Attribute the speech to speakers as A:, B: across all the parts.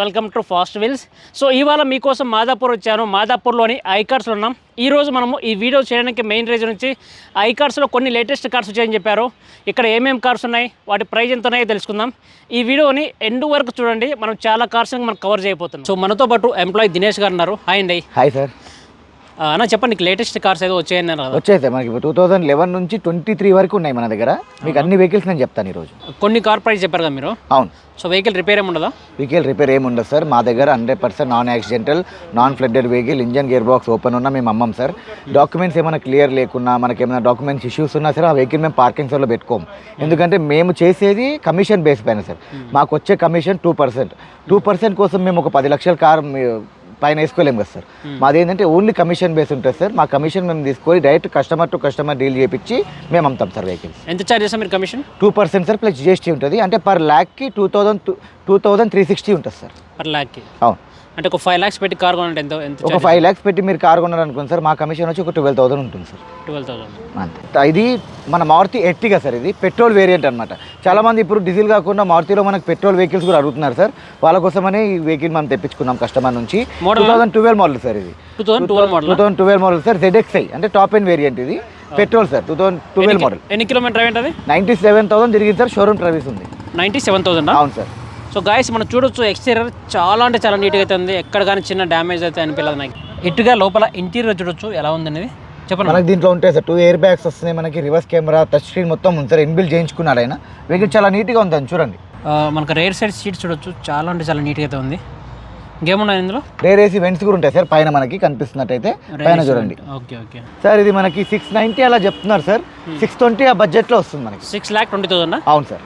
A: Welcome to fast wheels so ఇవాళ మీకోసం మాదాపూర్ వచ్చాను. మాదాపూర్లోని ఐ కార్డ్స్లో ఉన్నాం. ఈ రోజు మనము ఈ వీడియో చేయడానికి మెయిన్ రీజన్ నుంచి ఐ కార్డ్స్లో కొన్ని లేటెస్ట్ కార్స్ వచ్చాయని చెప్పారు. ఇక్కడ ఏమేమి కార్స్ ఉన్నాయి? వాటి ప్రైజ్ ఎంత ఉన్నాయో తెలుసుకుందాం. ఈ వీడియోని ఎండ్ వరకు చూడండి. మనం చాలా కార్స్ మనం కవర్ చేయబోతున్నాం. సో మనతో పాటు ఎంప్లాయీ దినేష్ గారు ఉన్నారు. హాయ్ అండి.
B: హాయ్ సార్
A: అన్న చెప్పండి లేటెస్ట్ కార్స్ ఏదో వచ్చాయని కదా.
B: వచ్చాయి సార్ మనకి టూ థౌజండ్ లెవెన్ నుంచి ట్వంటీ త్రీ వరకు ఉన్నాయి మన దగ్గర. మీకు అన్ని వెహికల్స్ నేను చెప్తాను ఈరోజు.
A: కొన్ని కార్ ప్రైస్ చెప్పారు కదా మీరు?
B: అవును.
A: సో వెహికల్ రిపేర్ ఏమి ఉండదా?
B: వెహికల్ రిపేర్ ఏమి ఉండదు సార్ మా దగ్గర hundred percent non accidental non flooded vehicle engine gear box open ఉన్నా మేము అమ్మం సార్ డాక్యుమెంట్స్ ఏమైనా క్లియర్ లేకున్నా మనకి ఏమైనా డాక్యుమెంట్స్ ఇష్యూస్ ఉన్నా సరే ఆ వెహికల్ మేము పార్కింగ్ సార్లో పెట్టుకోం. ఎందుకంటే మేము చేసేది కమిషన్ బేస్ పైన సార్ మాకు వచ్చే commission two percent two percent కోసం మేము ఒక పది లక్షల కార్ పైన వేసుకోలేము కదా సార్. మాది ఏంటంటే ఓన్లీ కమిషన్ బేస్ ఉంటుంది సార్. మా కమిషన్ మేము తీసుకొని direct customer to customer deal చేయించి మేము అమ్ముతాం సార్ వెహికల్స్.
A: ఎంత చార్జ్ చేస్తాం మీరు commission?
B: Two percent sir plus GST ఉంటుంది. అంటే per ల్యాక్కి two thousand two thousand three sixty ఉంటుంది సార్.
A: పర్ ల్యాక్కి?
B: అవును.
A: అంటే ఒక ఫైవ్ ల్యాక్స్ పెట్టి కార్ కొనంటే ఎంత ఎంత
B: ఒక ఫైవ్ ల్యాక్స్ పెట్టి మీరు కార్ కొన్నారనుకోండి సార్ మా కమిషన్ వచ్చి ఒక ట్వెల్వ్ థౌసండ్ ఉంటుంది సార్.
A: ట్వెల్వ్ థౌసండ్
B: అంతే. ఇది మన మారుతి ఎర్టిగా సార్ ఇది. పెట్రోల్ వేరియంట్ అనమాట చాలా మంది ఇప్పుడు డీజిల్ కాకుండా మారుతిలో మనకు పెట్రోల్ వెహికల్స్ కూడా అడుగుతున్నారు సార్. వాళ్ళ కోసమనే ఈ వెహికల్ మనం తెప్పించుకున్నాం కస్టమర్ నుంచి. Two thousand twelve model sir ఇది.
A: Two thousand twelve model
B: two thousand twelve model sir ZXI అంటే టాప్ ఎండ్ వేరియంట్ ఇది. Petrol sir two thousand twelve model
A: ఎన్ని కిలోమీటర్ అయి ఉంటుంది?
B: నైంటీ సెవెన్ థౌసండ్ తిరిగింది సార్ షోరూమ్ సర్వీస్ ఉంది.
A: Ninety seven thousand
B: అవును sir.
A: So guys మనం చూడొచ్చు ఎక్స్టీరియర్ చాలా అంటే చాలా నీట్గా అయితే ఉంది. ఎక్కడ కానీ చిన్న డ్యామేజ్ అయితే అనిపించలేదు నాకు. ఇటుగా లోపల ఇంటీరియర్ చూడొచ్చు ఎలా ఉంది అనేది చెప్పండి.
B: మనకి దీంట్లో ఉంటాయి సార్ టూ ఇయర్ బ్యాగ్స్ వస్తున్నాయి మనకి రివర్స్ కెమెరా టచ్ స్క్రీన్ మొత్తం ఉంది సార్ ఇన్బిల్ చేయించుకున్నాడు ఆయన. వెహికల్ చాలా నీట్గా ఉందని చూడండి.
A: మనకు రేర్ సైడ్ సీట్స్ చూడొచ్చు చాలా అంటే చాలా నీట్గా అయితే ఉంది. ఇంకేమున్నాయి ఇందులో?
B: రేర్ ఏసీ వెంట్స్ కూడా ఉంటాయి సార్ పైన మనకి కనిపిస్తున్నట్టయితే పైన చూడండి.
A: ఓకే ఓకే
B: సార్ ఇది మనకి సిక్స్ నైంటీ అలా చెప్తున్నారు సార్. సిక్స్ ట్వంటీ ఆ బడ్జెట్లో వస్తుంది మనకి.
A: సిక్స్ ల్యాక్ ట్వంటీ థౌసండ్
B: అవును sir.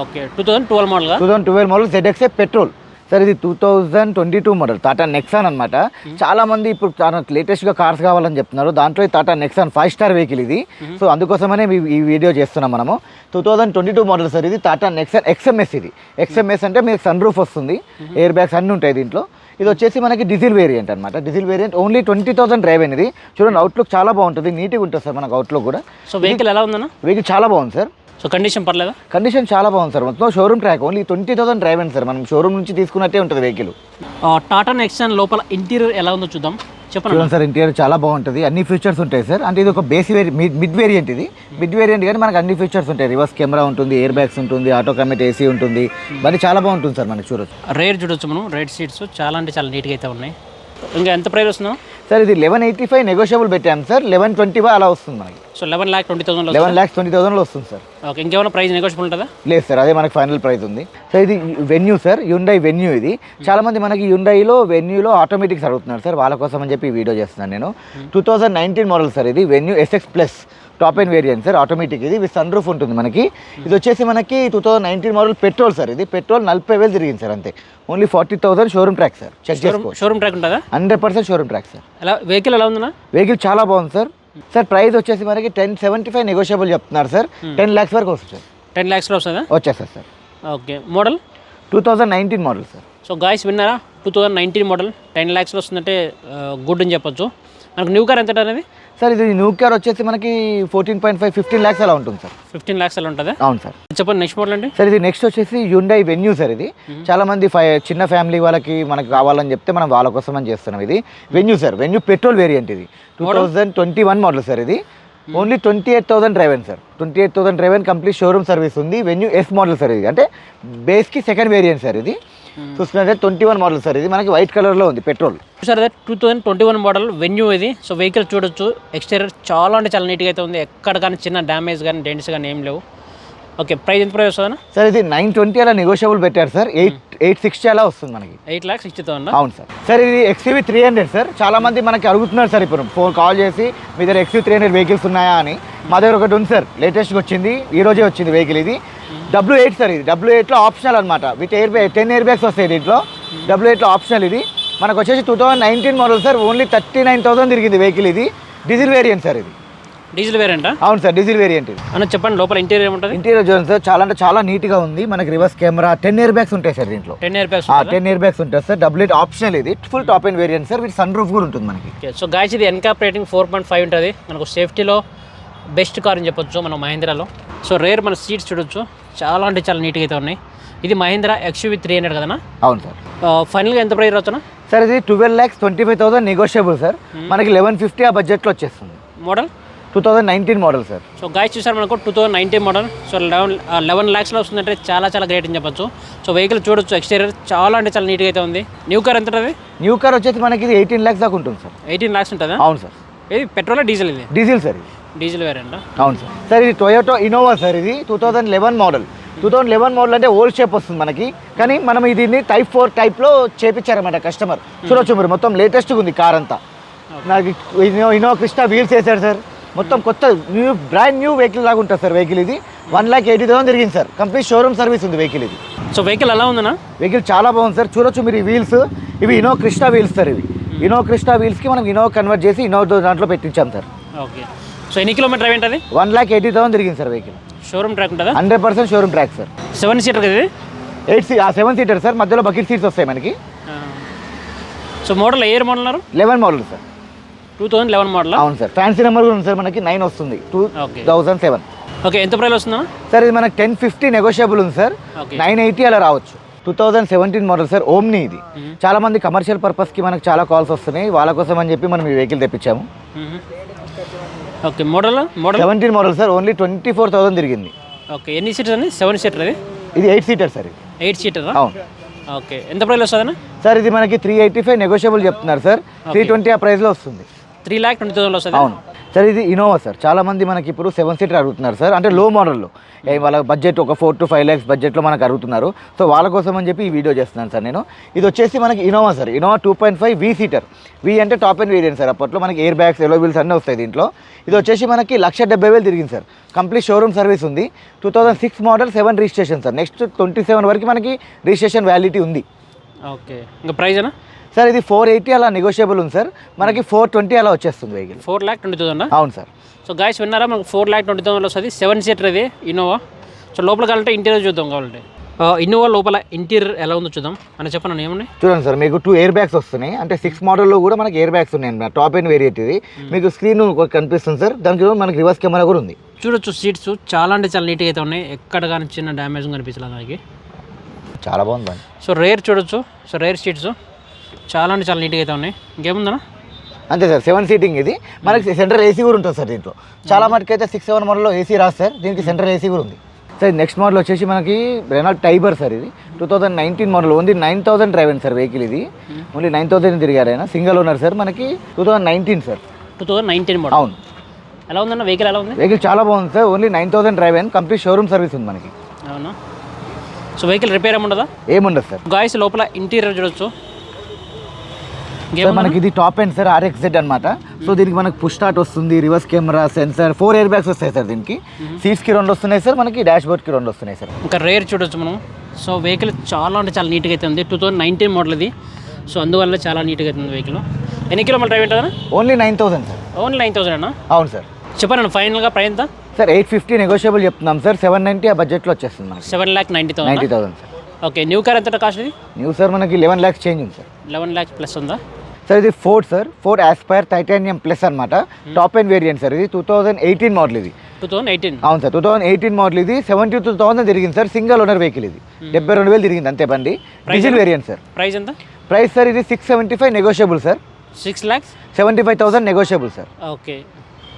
A: Okay. Two thousand twelve మోడల్గా
B: two thousand twelve model ZXI petrol sir ఇది two thousand twenty two model Tata Nexon అనమాట చాలా మంది ఇప్పుడు చాలా లేటెస్ట్గా కార్స్ కావాలని చెప్తున్నారు. దాంట్లో Tata Nexon five star vehicle ఇది. సో అందుకోసమనే ఈ- ఈ వీడియో చేస్తున్నాం మనము. Two thousand twenty two model sir ఇది టాటా నెక్సాన్ ఎక్స్ఎంఎస్ ఇది. ఎక్స్ఎంఎస్ అంటే మీకు సన్ రూఫ్ వస్తుంది ఎయిర్ బ్యాగ్స్ అన్నీ ఉంటాయి దీంట్లో. ఇది వచ్చేసి మనకి డీజిల్ వేరియంట్ అనమాట diesel variant only twenty thousand drive అనేది. చూడండి అవుట్లుక్ చాలా బాగుంటుంది. నీట్గా ఉంటుంది సార్ మనకు అవుట్లుక్ కూడా.
A: సో వెహికల్ ఎలా ఉందన్న?
B: వెహికల్ చాలా బాగుంది సార్
A: సో కండిషన్ పర్లేదా?
B: కండిషన్ చాలా బాగుంది సార్. మొత్తం showroom track only twenty thousand drive అండి సార్. మనం షోరూమ్ నుంచి తీసుకున్నట్టే ఉంటుంది వెహికల్
A: టాటా నెక్సాన్ లోపల ఇంటీరియర్ ఎలా ఉందో చూద్దాం. చెప్పండి
B: సార్ ఇంటీరియర్ చాలా బాగుంటుంది. అన్ని ఫీచర్స్ ఉంటాయి సార్. అంటే ఇది ఒక బేస్ వేరి మిడ్ వేరియంట్ ఇది. మిడ్ వేరియంట్ కానీ మనకు అన్ని ఫీచర్స్ ఉంటాయి. రివర్స్ కెమెరా ఉంటుంది ఎయిర్ బ్యాగ్స్ ఉంటుంది ఆటో కమిట్ ఏసీ ఉంటుంది. మరి చాలా బాగుంటుంది సార్ మనకి చూడొచ్చు.
A: రేర్ చూడొచ్చు మనం. రేట్ సీట్స్ చాలా అంటే చాలా నీట్గా అయితే ఉన్నాయి. ఇంకా ఎంత ప్రైస్ వస్తుందో?
B: సార్ ఇది లెవెన్ ఎయిటీ ఫైవ్ నెగోషియబుల్ పెట్టాం సార్? లెవెన్ ట్వంటీ ఫైవ్ అలా వస్తుంది మనకి.
A: So eleven lakh twenty thousand
B: eleven lakhs twenty థౌసండ్లో వస్తుంది సార్.
A: ఓకే ఇంకేమైనా ప్రైస్ నెగోషియబుల్ ఉంటుందా?
B: లేదు సార్ అదే మనకి ఫైనల్ ప్రైస్ ఉంది. సో ఇది వెన్యూ సార్ యుండై వెన్యూ ఇది. చాలా మంది మనకి యుండైలో వెన్యూలో ఆటోమేటిక్స్ అడుగుతున్నారు సార్ వాళ్ళ కోసం అని చెప్పి వీడియో చేస్తున్నాను నేను. Two thousand nineteen model sir ఇది Venue SX plus top end variant sir automatic ఇది విత్ సన్ రూఫ్ ఉంటుంది మనకి. ఇది వచ్చేసి మనకి two thousand nineteen model petrol sir ఇది. పెట్రోల్ నలభై వేలు తిరిగింది సార్ అంతే. Only forty thousand showroom track sir. Check చేసుకో
A: షోరూమ్ ట్రాక్ ఉంటుందా?
B: Hundred percent showroom track sir.
A: ఎలా వెహికల్ ఎలా ఉందన్నా?
B: వెహికల్ చాలా బాగుంది సార్. సార్ ప్రైస్ వచ్చేసి మనకి టెన్ సెవెంటీ ఫైవ్ నెగోషియబుల్ చెప్తున్నారు సార్. టెన్ ల్యాక్స్ వరకు వస్తుంది సార్.
A: టెన్ ల్యాక్స్లో వస్తుందా?
B: వచ్చేస్తారు sir.
A: Okay model
B: two thousand nineteen model sir.
A: So guys విన్నారా? Two thousand nineteen model ten ల్యాక్స్లో వస్తుందంటే గుడ్ అని చెప్పొచ్చు. మనకు న్యూ కార్ ఎంత అనేది?
B: సార్ ఇది న్యూ కార్ వచ్చేసి మనకి fourteen point five fifteen lakhs అలా ఉంటుంది సార్.
A: ఫిఫ్టీన్ ల్యాక్స్ అలా ఉంటుందా?
B: అవును సార్.
A: చెప్పండి నెక్స్ట్ మోడల్ అండి.
B: సార్ ఇది నెక్స్ట్ వచ్చేసి యుండై వెన్యూ సార్ ఇది. చాలా మంది చిన్న ఫ్యామిలీ వాళ్ళకి మనకు కావాలని చెప్తే మనం వాళ్ళ కోసం అని చేస్తున్నాం ఇది. Venue sir Venue petrol variant ఇది. Two thousand twenty one model sir ఇది. Only twenty eight thousand driven sir. Twenty eight thousand driven complete showroom service ఉంది. వెన్యూ ఎస్ మోడల్ సార్ ఇది. అంటే బేస్కి సెకండ్ వేరియంట్ సార్ ఇది. చూసుకుంటే twenty one model sir. ఇది మనకి white కలర్లో ఉంది పెట్రోల్.
A: సార్ అదే two thousand twenty one model Venue ఇది. సో వెహికల్ చూడొచ్చు. ఎక్స్టీరియర్ చాలా అంటే చాలా నీట్గా అయితే ఉంది. ఎక్కడ కానీ చిన్న డ్యామేజ్ కానీ డెంట్స్ కానీ ఏం లేవు. ఓకే ప్రైస్ ఎంత ప్రైస్ వస్తుందా
B: సార్ ఇది నైన్ ట్వంటీ అలా నెగోషియబుల్ పెట్టారు సార్. ఎయిట్ ఎయిట్ సిక్స్టీ అలా వస్తుంది మనకి.
A: ఎయిట్ ల్యాక్స్ సిక్స్టీ థౌసండ్
B: అవును సార్. సార్ ఇది ఎక్స్యూవీ త్రీ హండ్రెడ్ సార్. చాలా మంది మనకి అడుగుతున్నారు సార్ ఇప్పుడు. ఫోన్ కాల్ చేసి మీ దగ్గర ఎక్స్యూ త్రీ హండ్రెడ్ వెహికల్స్ ఉన్నాయా? అని. మా దగ్గర ఒకటి ఉంది సార్. లేటెస్ట్గా వచ్చింది. ఈ రోజే వచ్చింది వెహికల్ ఇది. డబ్ల్యూ ఎయిట్ సార్ ఇది. డబ్ల్యూ ఎయిట్లో ఆప్షనల్ అనమాట with air bag ten air bags వస్తాయి దీంట్లో. డబ్ల్యూ ఎయిట్లో ఆప్షనల్ ఇది. మనకు వచ్చేసి two thousand nineteen model sir only thirty nine thousand తిరిగింది వెహికల్ ఇది. డీజిల్ వేరియంట్ సార్ ఇది.
A: డీజిల్ వేరియంటా
B: అవును సార్ డీజిల్ వేరియంట్ ఇది.
A: అన్న చెప్పండి లోపల ఇంటీరియర్ ఏముంటుంది?
B: ఇంటీరియర్ చూడండి సార్ చాలా అంటే చాలా నీట్గా ఉంది. మనకి reverse camera ten air bags ఉంటాయి సార్ దీంట్లో.
A: Ten air packs
B: ten airbags ఉంటుంది సార్. డబుల్ ఎయిట్ ఆప్షనల్ ఇది. Full top and variant sir with sunroof కూడా ఉంటుంది మనకి.
A: సో గాయస్ ఇది NCAP rating four point five ఉంటుంది. మనకు సేఫ్టీలో బెస్ట్ కార్ అని చెప్పొచ్చు మనం మహేంద్రాలో. సో రేర్ మన సీట్స్ చూడొచ్చు. చాలా అంటే చాలా నీట్గా అయితే ఉన్నాయి. ఇది మహేంద్ర ఎక్స్యూవి త్రీ హండ్రెడ్ కదనా?
B: అవును సార్.
A: ఫైనల్గా ఎంత ప్రైస్ వచ్చానా
B: సార్ ఇది twelve lakhs twenty five thousand negotiable sir మనకి లెవెన్ ఫిఫ్టీ ఆ బడ్జెట్లో వచ్చేస్తుంది.
A: Model
B: two thousand nineteen model sir.
A: So guys చూసారు మనకు two thousand nineteen model so eleven eleven ల్యాక్స్లో వస్తుందంటే చాలా చాలా గ్రేట్ అని చెప్పొచ్చు. సో వెహికల్ చూడొచ్చు ఎక్స్టీరియర్ చాలా అంటే చాలా నీట్గా అయితే ఉంది. న్యూ కార్ ఎంత ఉంటుంది?
B: న్యూ కార్ వచ్చేసి మనకి ఇది ఎయిటీన్ ల్యాక్స్ దాకా ఉంటుంది సార్.
A: ఎయిటీన్ ల్యాక్స్ ఉంటుందా?
B: అవును సార్.
A: ఇది పెట్రోల్ డీజిల్ ఇది?
B: డీజిల్ సార్ ఇది.
A: డీజిల్ వేరేంట
B: అవును సార్. సార్ ఇది టొయోటో ఇన్నోవా సార్ ఇది two thousand eleven model two thousand eleven model అంటే ఓల్డ్ షేప్ వస్తుంది మనకి. కానీ మనం దీన్ని టైప్ ఫోర్ టైప్లో చేపించారన్నమాట కస్టమర్ చూడొచ్చు మీరు మొత్తం లేటెస్ట్గా ఉంది కార్ అంతా. నాకు ఇన్నో ఇన్నోవా క్రిస్టా వీల్స్ వేసారు సార్. మొత్తం కొత్త న్యూ బ్రాండ్ న్యూ వెహికల్ లాగా ఉంటుంది సార్ వెహికల్ ఇది. వన్ ల్యాక్ ఎయిటీ థౌసండ్ తిరిగింది సార్. కంప్లీట్ షోరూమ్ సర్వీస్ ఉంది వెహికల్ ఇది.
A: సో వెహికల్ ఎలా ఉందన్నా?
B: వెహికల్ చాలా బాగుంది సార్. చూడొచ్చు మీరు ఈ వీల్స్ ఇవి ఇనో క్రిస్టా వీల్స్ సార్ ఇవి. ఇనో క్రిస్టా వీల్స్కి మనం ఇనో కన్వర్ట్ చేసి ఇనో దాంట్లో పెట్టించాం సార్.
A: ఓకే సో ఎన్ని కిలోమీటర్ అవి ఉంటుంది?
B: వన్ ల్యాక్ ఎయిటీ థౌసండ్ తిరిగింది సార్ వెహికల్.
A: షోరూమ్ ట్రాక్ ఉంటుందా?
B: Hundred percent showroom track sir
A: seven seater ఇది?
B: ఎయిట్ సీ ఆ సెవెన్ సీటర్ సార్ మధ్యలో బకెట్ సీట్స్ వస్తాయి మనకి.
A: సో మోడల్ ఏ మోడల్ అన్నారు
B: eleven model sir
A: two thousand eleven model
B: అవును సార్ ఫ్యాన్సీ నెంబర్ కూడా ఉంది సార్ మనకి. నైన్ వస్తుంది. టూ థౌజండ్ సెవెన్
A: ఓకే ఎంత ప్రైస్ వస్తుందా?
B: సార్ ఇది మనకి టెన్ ఫిఫ్టీ నెగోషియబుల్ ఉంది సార్ నైన్ ఎయిటీ అలా రావచ్చు. Two thousand seventeen model sir Omni ఇది. చాలా మంది కమర్షియల్ పర్పస్కి మనకు చాలా కాల్స్ వస్తున్నాయి. వాళ్ళ కోసం అని చెప్పి మనం ఈ vehicle తెప్పించాము.
A: Okay model? Model?
B: Seventeen model sir only twenty four thousand తిరిగింది.
A: ఓకే ఎన్ని సీటర్స్ అండి? సెవెన్ సీటర్ అది?
B: ఇది ఎయిట్ సీటర్ సార్
A: ఎయిట్ సీటరా
B: అవును.
A: ఓకే ఎంత ప్రైస్ వస్తుందన్నా
B: సార్ ఇది మనకి త్రీ ఎయిటీ ఫైవ్ నెగోషియబుల్ చెప్తున్నారు సార్ త్రీ ట్వంటీ ఆ ప్రైస్లో వస్తుంది.
A: త్రీ ల్యాక్ ట్వంటీ థౌసండ్ వస్తుంది?
B: అవును. సార్ ఇది ఇనోవా సార్. చాలామంది మనకి ఇప్పుడు సెవెన్ సీటర్ అడుగుతున్నారు సార్. అంటే లో. మోడల్లో వాళ్ళ బడ్జెట్ ఒక ఫోర్ టు ఫైవ్ ల్యాక్స్ బడ్జెట్లో మనకు అడుగుతున్నారు. సో వాళ్ళ కోసం అని చెప్పి ఈ వీడియో చేస్తున్నాను సార్ నేను. ఇది వచ్చేసి మనకి Innova sir. Innova two point five V seater V అంటే టాప్ అండ్ వేరియంట్ సార్. అప్పట్లో మనకి ఎయిర్ బ్యాగ్స్ ఎలో వీల్స్ అన్నీ వస్తాయి దీంట్లో. ఇది వచ్చేసి మనకి లక్ష డెబ్బై వేలు తిరిగింది సార్. కంప్లీట్ షోరూమ్ సర్వీస్ ఉంది. Two thousand six model seven registration sir. Next twenty seven వరకు మనకి రిజిస్ట్రేషన్ వ్యాలిటీ ఉంది.
A: ఓకే. ఇంకా ప్రైజ్ అన్న?
B: సార్ ఇది ఫోర్ ఎయిటీ అలా నెగోషియబుల్ ఉంది సార్. మనకి ఫోర్ ట్వంటీ అలా వచ్చేస్తుంది vehicle
A: four lakh twenty thousand
B: అవును సార్.
A: సో గాయస్ విన్నారా? మనకు ఫోర్ ల్యాక్ ట్వంటీ థౌసండ్ వస్తుంది. సెవెన్ సీటర్ ఇది ఇన్నోవా సో లోపల కావాలంటే ఇంటీరియర్ చూద్దాం కావాలంటే. ఇన్నోవా లోపల ఇంటీరియర్ ఎలా ఉందో చూద్దాం. అని చెప్పండి ఏమున్నాయి?
B: చూడండి సార్ మీకు టూ ఎయిర్ బ్యాగ్స్ వస్తున్నాయి. అంటే సిక్స్ మోడల్లో కూడా మనకి ఎయిర్ బ్యాగ్స్ ఉన్నాయి టాప్ అండ్ వేరియంట్ ఇది. మీకు స్క్రీన్ కనిపిస్తుంది సార్. దానికి మనకి రివర్స్ కెమెరా కూడా ఉంది.
A: చూడొచ్చు సీట్స్ చాలా అంటే చాలా నీట్గా అయితే ఉన్నాయి. ఎక్కడ కానీ చిన్న డ్యామేజ్ కనిపించలేదు మనకి
B: చాలా బాగుంది
A: సో రేర్ చూడొచ్చు. సో రేర్ సీట్స్ చాలా అంటే చాలా నీట్గా అయితే ఉన్నాయి. ఇంకేముందన్నా?
B: అంతే సార్ సెవెన్ సీటింగ్ ఇది. మనకి సెంట్రల్ ఏసీ కూడా ఉంటుంది సార్ దీంట్లో. చాలా మటుకు అయితే సిక్స్ సెవెన్ మోడల్లో ఏసీ రాదు సార్. దీనికి సెంట్రల్ ఏసీ కూడా ఉంది. సార్ నెక్స్ట్ మోడల్ వచ్చేసి మనకి రెనాల్డ్ టైబర్ సార్ ఇది. Two thousand nineteen model only nine thousand drive sir vehicle ఇది. ఓన్లీ నైన్ థౌసండ్ తిరిగారు ఆయన. Single owner sir. మనకి two thousand nineteen sir.
A: Two thousand nineteen model
B: అవును.
A: ఎలా ఉందన్న? వెహికల్ ఎలా ఉంది?
B: వెహికల్ చాలా బాగుంది sir. Only nine thousand drive and complete showroom service ఉంది మనకి.
A: అవునా? సో వెహికల్ రిపేర్ ఏముండదా
B: ఏముండదు సార్.
A: గాయస్ లోపల ఇంటీరియర్ చూడొచ్చు?
B: మనకి ఇది టాప్ ఎండ్ సార్ ఆర్ఎక్సెడ్ అనమాట సో దీనికి మనకి పుష్ స్టార్ట్ వస్తుంది reverse camera sensor four air bags వస్తాయి సార్ దీనికి. సీట్స్కి రెండు వస్తున్నాయి సార్ మనకి డాష్ బోర్డ్కి రెండు వస్తున్నాయి సార్
A: ఇంకా రేర్ చూడొచ్చు మనం. సో వెహికల్ చాలా అంటే చాలా నీట్గా అయితే ఉంది. టూ థౌసండ్ నైన్టీన్ మోడల్ ఇది. సో అందువల్ల చాలా నీట్గా అయితే ఉంది వెహికల్ ఎన్ని కిలోమీటర్ డ్రైవ్ ఉంటుందా
B: only nine thousand sir
A: only nine thousand అన్న?
B: అవును సార్
A: చెప్పండి ఫైనల్గా ప్రైస్ ఎంత?
B: సార్ ఎయిట్ ఫిఫ్టీ నెగోషియబుల్ చెప్తున్నాం సార్ సెవెన్ నైంటీ ఆ బడ్జెట్లో వచ్చేస్తుంది
A: seven lakh ninety
B: ninety
A: thousand
B: thousand sir
A: okay new car ఎంత కాస్ట్ ఇది?
B: న్యూ సార్ మనకి లెవెన్ ల్యాక్స్ చేంజ్ ఉంది సార్
A: లెవెన్ ల్యాక్స్ ప్లస్ ఉందా?
B: సార్ ఇది Ford sir. Ford Aspire Titanium plus అనమాట టాప్ అండ్ వేరియంట్ సార్. ఇది టూ థౌసండ్ ఎయిటీన్ మోడల్ ఇది.
A: Two thousand eighteen
B: అవును sir. Two thousand eighteen model ఇది. సెవెంటీ టూ థౌసండ్ తిరిగింది sir. Single owner vehicle ఇది. డెబ్బై రెండు వేలు తిరిగింది అంతే బండి. Diesel variant sir.
A: ప్రైస్ ఎంత?
B: ప్రైస్ సార్ ఇది six seventy five negotiable sir.
A: Six lakhs
B: seventy five thousand negotiable sir.
A: Okay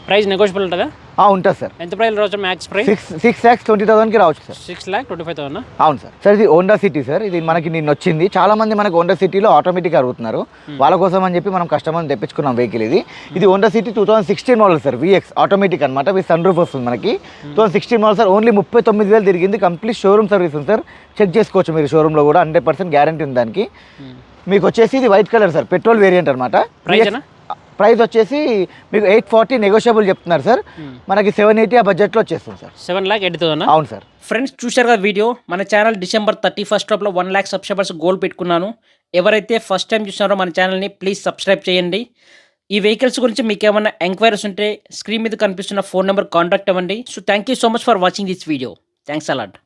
A: price negotiable ఉంటుందా?
B: ఉంటుంది సార్.
A: ఎంత ప్రైస్ రావచ్చు max price
B: six six lakhs twenty థౌసండ్కి రావచ్చు sir.
A: Six lakh twenty five thousand
B: అవును sir. Sir ఇది Honda City sir. ఇది మనకి నిన్న వచ్చింది. చాలా మంది మనకి హోండా సిటీలో ఆటోమేటిక్ అడుగుతున్నారు. వాళ్ళ కోసం అని చెప్పి మనం కస్టమర్ తెప్పించుకున్నాం వెహికల్ ఇది. ఇది Honda City two thousand sixteen model sir VX automatic అనమాట విత్ సన్ రూఫ్ వస్తుంది మనకి. Two thousand sixteen model sir only ముప్పై తొమ్మిది వేలు తిరిగింది. కంప్లీట్ షోరూమ్ సర్వీస్ ఉంది సార్. చెక్ చేసుకోవచ్చు మీరు షోరూంలో కూడా. హండ్రెడ్ పర్సెంట్ గ్యారంటీ ఉంది దానికి. మీకు వచ్చేసి ఇది white colour sir. Petrol variant అనమాట? ప్రైస్ వచ్చేసి మీకు ఎయిట్ ఫార్టీ నెగోషియబుల్ చెప్తున్నారు సార్. మనకి సెవెన్ ఎయిటీ ఆ బడ్జెట్లో వచ్చేస్తుంది sir.
A: Seven lakh eighty thousand
B: అవును సార్.
A: ఫ్రెండ్స్ చూశారు కదా వీడియో? మన ఛానల్ డిసెంబర్ థర్టీ ఫస్ట్ లోపల వన్ ల్యాక్ సబ్స్క్రైబర్స్ గోల్ పెట్టుకున్నాను. ఎవరైతే ఫస్ట్ టైం చూస్తున్నారో మన ఛానల్ని ప్లీజ్ సబ్స్క్రైబ్ చేయండి. ఈ వెహికల్స్ గురించి మీకు ఏమైనా ఎంక్వైరీస్ ఉంటే స్క్రీన్ మీద కనిపిస్తున్న ఫోన్ నెంబర్ కాంటాక్ట్ అవ్వండి. So thank you so much for watching this video thanks a lot